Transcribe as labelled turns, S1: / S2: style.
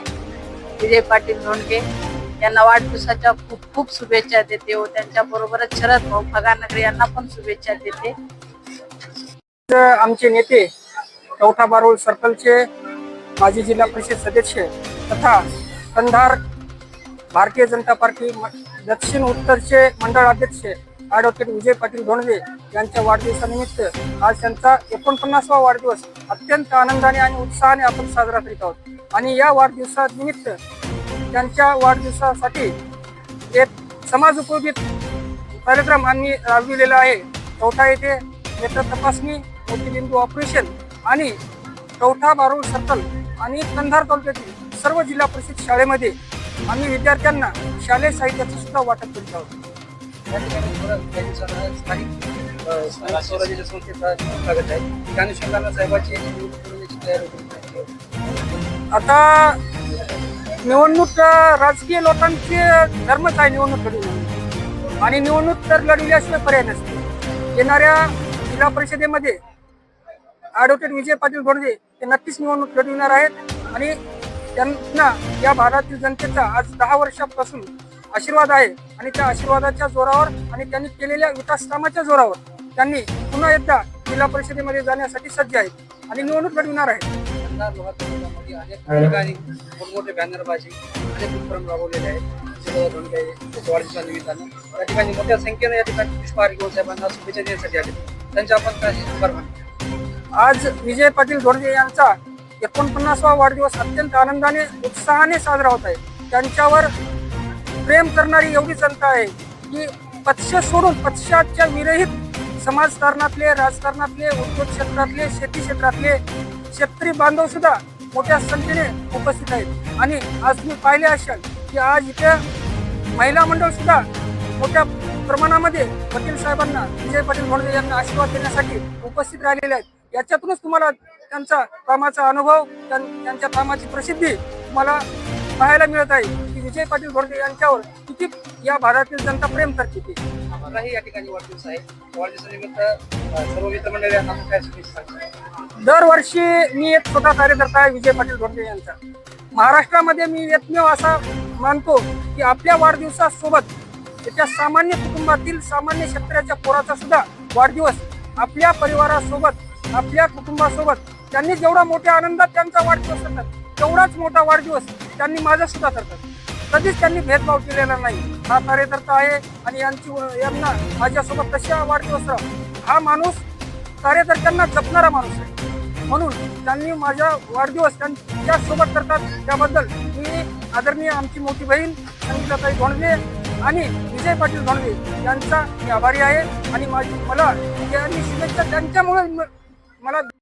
S1: पाटील धोंडगे यांना वाढदिवसाच्या खूप खूप शुभेच्छा देते व त्यांच्याबरोबरच शरद भाऊ फगानगरे यांना पण शुभेच्छा देते.
S2: आमचे नेते चौथा बारोळ सर्कलचे माजी जिल्हा परिषद सदस्य तथा कंधार भारतीय जनता पार्टी दक्षिण उत्तरचे मंडळ अध्यक्ष ॲडव्होकेट विजय पाटील धोंडवे यांच्या वाढदिवसानिमित्त आज त्यांचा एकोणपन्नासवा वाढदिवस. अत्यंत आनंदाने आणि उत्साहाने आपण साजरा करीत आहोत. आणि या वाढदिवसानिमित्त त्यांच्या वाढदिवसासाठी एक समाज उपयोगी कार्यक्रम आम्ही राबविलेला आहे. चौथा येथे नेत्र तपासणी मोतीबिंदू ऑपरेशन आणि चौथा बारोळ सर्कल आणि कंधार तालुक्यातील सर्व जिल्हा परिषद शाळेमध्ये आम्ही विद्यार्थ्यांना शालेय साहित्याचं सुद्धा वाटप करीत आहोत.
S3: या ठिकाणी स्थानिक स्वराज्याच्या संस्थेचा स्वागत आहे त्या अनुषंगानं साहेबाची तयारी
S2: आता निवडणूक राजकीय लोकांचे धर्मच आहे निवडणूक लढवणं आणि निवडणूक तर लढविल्याशिवाय पर्याय नसते. येणाऱ्या जिल्हा परिषदेमध्ये ॲडव्होकेट विजय पाटील गोडगे ते नक्कीच निवडणूक लढविणार आहेत. आणि त्यांना या भागातील जनतेचा आज दहा वर्षापासून आशीर्वाद आहे आणि त्या आशीर्वादाच्या जोरावर आणि त्यांनी केलेल्या विकास कामाच्या जोरावर त्यांनी पुन्हा एकदा जिल्हा परिषदेमध्ये जाण्यासाठी सज्ज आहेत आणि निवडणूक लढविणार आहेत.
S3: ठिकाणी मोठमोठे बॅनरबाजी अनेक उपक्रम राबवलेले आहेत. निमित्तानं. या ठिकाणी मोठ्या संख्येनं या ठिकाणी पुष्पहार घेऊन साहेबांना शुभेच्छा देण्यासाठी आले त्यांच्या आपण
S2: आज विजय पाटील धोरगे यांचा एकोणपन्नासवा वाढदिवस अत्यंत आनंदाने उत्साहाने साजरा होत आहे. त्यांच्यावर प्रेम करणारी एवढी जनता आहे की पक्ष सोडून पक्षाच्या विरहित समाजकारणातले राजकारणातले उद्योग क्षेत्रातले शेती क्षेत्रातले शेतकरी बांधव सुद्धा मोठ्या संख्येने उपस्थित आहेत. आणि आज तुम्ही पाहिले असाल की आज इथे महिला मंडळ सुद्धा मोठ्या प्रमाणामध्ये पटेल साहेबांना विजय पाटील म्हणून यांना आशीर्वाद देण्यासाठी उपस्थित राहिलेले आहेत. याच्यातूनच तुम्हाला त्यांचा कामाचा अनुभव त्यां- त्यांच्या कामाची प्रसिद्धी तुम्हाला पाहायला मिळत आहे. विजय पाटील धोंडगे यांच्यावर किती या भागातील जनता प्रेम करते ते?
S3: आपलाही या ठिकाणी वाढदिवस आहे. वाढदिवसानिमित्त सर्व मित्रमंडळी आपण काय शुभेच्छा
S2: दरवर्षी मी एक छोटा कार्यकर्ता आहे विजय पाटील धोंडगे यांचा. महाराष्ट्रामध्ये मी एकमेव असा मानतो की आपल्या वाढदिवसासोबत त्याच्या सामान्य कुटुंबातील सामान्य शेतकऱ्याच्या पोराचा सुद्धा वाढदिवस आपल्या परिवारासोबत आपल्या कुटुंबासोबत त्यांनी जेवढा मोठ्या आनंदात त्यांचा वाढदिवस करतात तेवढाच मोठा वाढदिवस त्यांनी माझा सुद्धा करतात. कधीच त्यांनी भेदभाव केलेला नाही. हा कार्यकर्ता आहे आणि यांची यांना माझ्यासोबत कशा वाढदिवस हा माणूस कार्यकर्त्यांना जपणारा माणूस आहे. म्हणून त्यांनी माझा वाढदिवस त्यांच्यासोबत करतात त्याबद्दल मी आदरणीय आमची मोठी बहीण संगीताताई धोंडगे आणि विजय पाटील धोंडले यांचा मी आभारी आहे. आणि माझी मला यांनी शुभेच्छा त्यांच्यामुळे मला